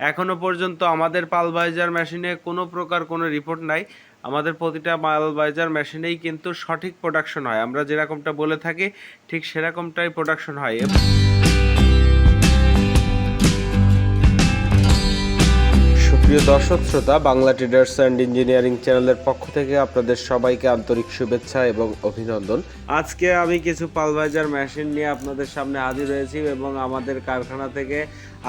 এখনও পর্যন্ত আমাদের পালভাইজার মেশিনে কোনো প্রকার কোনো রিপোর্ট নাই। আমাদের প্রতিটা পালভাইজার মেশিনেই কিন্তু সঠিক প্রোডাকশন হয়। আমরা যেরকমটা বলে থাকি, ঠিক সেরকমটাই প্রোডাকশন হয়। সুপ্রিয় দর্শক, শ্রোতা, বাংলা ট্রেডার্স অ্যান্ড ইঞ্জিনিয়ারিং চ্যানেলের পক্ষ থেকে আপনাদের সবাইকে আন্তরিক শুভেচ্ছা এবং অভিনন্দন। আজকে আমি কিছু পালভাইজার মেশিন নিয়ে আপনাদের সামনে হাজির হয়েছি এবং আমাদের কারখানা থেকে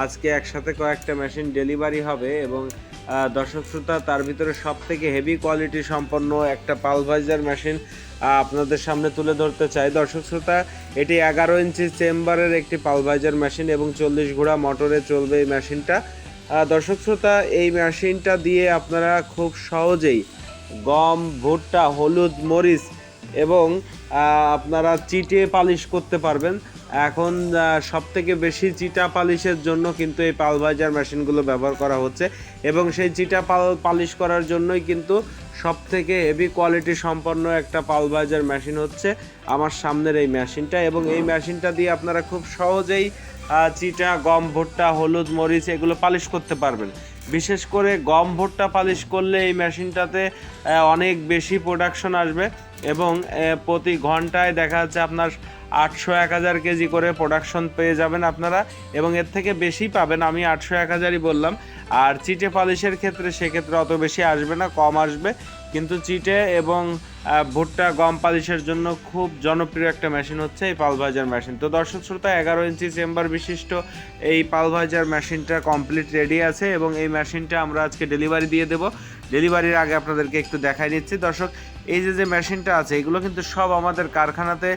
আজকে একসাথে কয়েকটা মেশিন ডেলিভারি হবে এবং দর্শক, শ্রোতা, তার ভিতরে সব থেকে হেভি কোয়ালিটি সম্পন্ন একটা পালভাইজার মেশিন আপনাদের সামনে তুলে ধরতে চাই। দর্শক, শ্রোতা, এটি এগারো ইঞ্চি চেম্বারের একটি পালভাইজার মেশিন এবং চল্লিশ ঘোড়া মোটরে চলবে এই মেশিনটা। দর্শক শ্রোতা, এই মেশিনটা দিয়ে আপনারা খুব সহজেই গম, ভুট্টা, হলুদ, মরিচ এবং আপনারা চিটে পালিশ করতে পারবেন। এখন সব থেকে বেশি চিটা পালিশের জন্য কিন্তু এই পালভাইজার মেশিনগুলো ব্যবহার করা হচ্ছে এবং সেই চিটা পাল, পালিশ করার জন্যই কিন্তু সব থেকে হেভি কোয়ালিটি সম্পন্ন একটা পালভাইজার মেশিন হচ্ছে আমার সামনের এই মেশিনটা এবং এই মেশিনটা দিয়ে আপনারা খুব সহজেই চিটা গম ভুট্টা, হলুদ মরিচ এগুলো পালিশ করতে পারবেন। বিশেষ করে গম ভুট্টা পালিশ করলে এই মেশিনটাতে অনেক বেশি প্রোডাকশন আসবে এবং প্রতি ঘন্টায় দেখা যাচ্ছে আপনার আটশো এক হাজার কেজি করে প্রোডাকশন পেয়ে যাবেন আপনারা এবং এর থেকে বেশি পাবেন, আমি আটশো এক হাজারই বললাম। আর চিটে পালিশের ক্ষেত্রে সেক্ষেত্রে অত বেশি আসবে না, কম আসবে। কিন্তু চিটে এবং ভুট্টা গম পালিশের জন্য খুব জনপ্রিয় একটা মেশিন হচ্ছে এই পালভাইজার মেশিন। তো দর্শক শ্রোতা, এগারো ইঞ্চি চেম্বার বিশিষ্ট এই পালভাইজার মেশিনটা কমপ্লিট রেডি আছে এবং এই মেশিনটা আমরা আজকে ডেলিভারি দিয়ে দেব। ডেলিভারির আগে আপনাদেরকে একটু দেখাই নিচ্ছি। দর্শক এই যে যে মেশিনটা আছে, এগুলো কিন্তু সব আমাদের কারখানাতে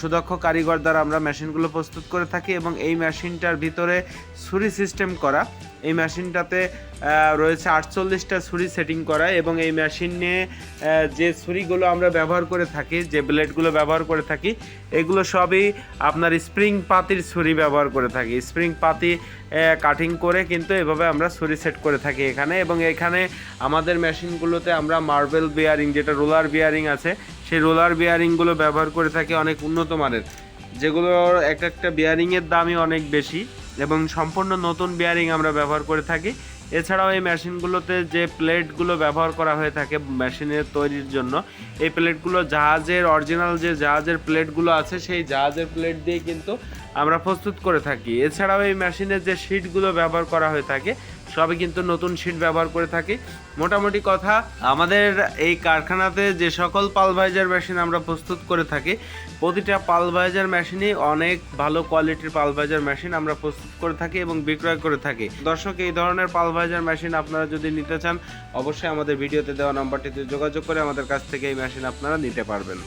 সুদক্ষ কারিগর দ্বারা আমরা মেশিনগুলো প্রস্তুত করে থাকি এবং এই মেশিনটার ভিতরে ছুরি সিস্টেম করা, এই মেশিনটাতে রয়েছে আটচল্লিশটা ছুরি সেটিং করা এবং এই মেশিন যে ছুরিগুলো আমরা ব্যবহার করে থাকি, যে ব্লেডগুলো ব্যবহার করে থাকি, এগুলো সবই আপনার স্প্রিং পাতির ছুরি ব্যবহার করে থাকি। স্প্রিং পাতি কাটিং করে কিন্তু এভাবে আমরা ছুরি সেট করে থাকি এখানে এবং এখানে আমাদের মেশিনগুলোতে আমরা মার্বেল বিয়ারিং যেটা রোলার বিয়ারিং আছে। সেই রোলার বিয়ারিংগুলো ব্যবহার করে থাকি অনেক উন্নত মানের। যেগুলোর এক একটা বিয়ারিংয়ের দামই অনেক বেশি এবং সম্পূর্ণ নতুন বিয়ারিং আমরা ব্যবহার করে থাকি। এছাড়াও এই মেশিনগুলোতে যে প্লেটগুলো ব্যবহার করা হয়ে থাকে মেশিনের তৈরির জন্য, এই প্লেটগুলো জাহাজের অরিজিনাল যে জাহাজের প্লেটগুলো আছে, সেই জাহাজের প্লেট দিয়ে কিন্তু আমরা প্রস্তুত করে থাকি। এছাড়াও এই মেশিনের যে শিটগুলো ব্যবহার করা হয়ে থাকে সবই কিন্তু নতুন শিট ব্যবহার করে থাকি। মোটামুটি কথা, আমাদের এই কারখানাতে যে সকল পালভাইজার মেশিন আমরা প্রস্তুত করে থাকি, প্রতিটা পালভাইজার মেশিনই অনেক ভালো কোয়ালিটির পালভাইজার মেশিন আমরা প্রস্তুত করে থাকি এবং বিক্রয় করে থাকি। দর্শক, এই ধরনের পালভাইজার মেশিন আপনারা যদি নিতে চান, অবশ্যই আমাদের ভিডিওতে দেওয়া নাম্বারটিতে যোগাযোগ করে আমাদের কাছ থেকে এই মেশিন আপনারা নিতে পারবেন।